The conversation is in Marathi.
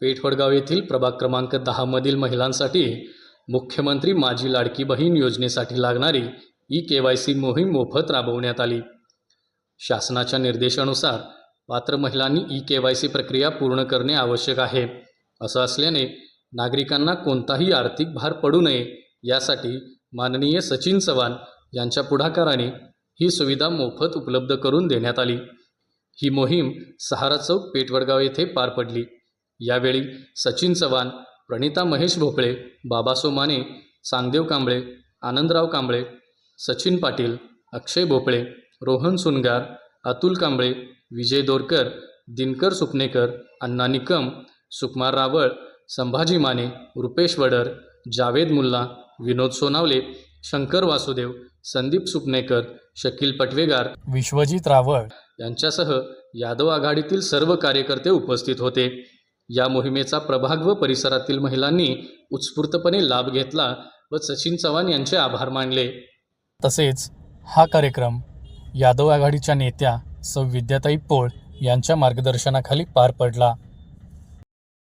पेठवडगाव येथील प्रभाग क्रमांक दहामधील महिलांसाठी मुख्यमंत्री माझी लाडकी बहीण योजनेसाठी लागणारी ई के वाय सी मोहीम मोफत राबवण्यात आली. शासनाच्या निर्देशानुसार पात्र महिलांनी ई के वाय सी प्रक्रिया पूर्ण करणे आवश्यक आहे. असं असल्याने नागरिकांना कोणताही आर्थिक भार पडू नये यासाठी माननीय सचिन चव्हाण यांच्या पुढाकाराने ही सुविधा मोफत उपलब्ध करून देण्यात आली. ही मोहीम सहारा चौक पेठवडगाव येथे पार पडली. यावेळी सचिन चव्हाण प्रणिता महेश भोपळे बाबासो माने चांगदेव कांबळे आनंदराव कांबळे सचिन पाटील अक्षय भोपळे रोहन सुनगार अतुल कांबळे विजय दोरकर दिनकर सुपनेकर अण्णा निकम सुकुमार रावळ संभाजी माने रुपेश वडर जावेद मुल्ला विनोद सोनावले शंकर वासुदेव संदीप सुपनेकर शकील पटवेगार विश्वजित रावळ यांच्यासह यादव आघाडीतील सर्व कार्यकर्ते उपस्थित होते. या मोहिमेचा प्रभाग व परिसरातील महिलांनी उत्स्फूर्तपणे लाभ घेतला व सचिन चव्हाण यांचे आभार मानले. तसेच हा कार्यक्रम यादव आघाडीच्या नेत्या सौ विद्याताई पोळ यांच्या मार्गदर्शनाखाली पार पडला.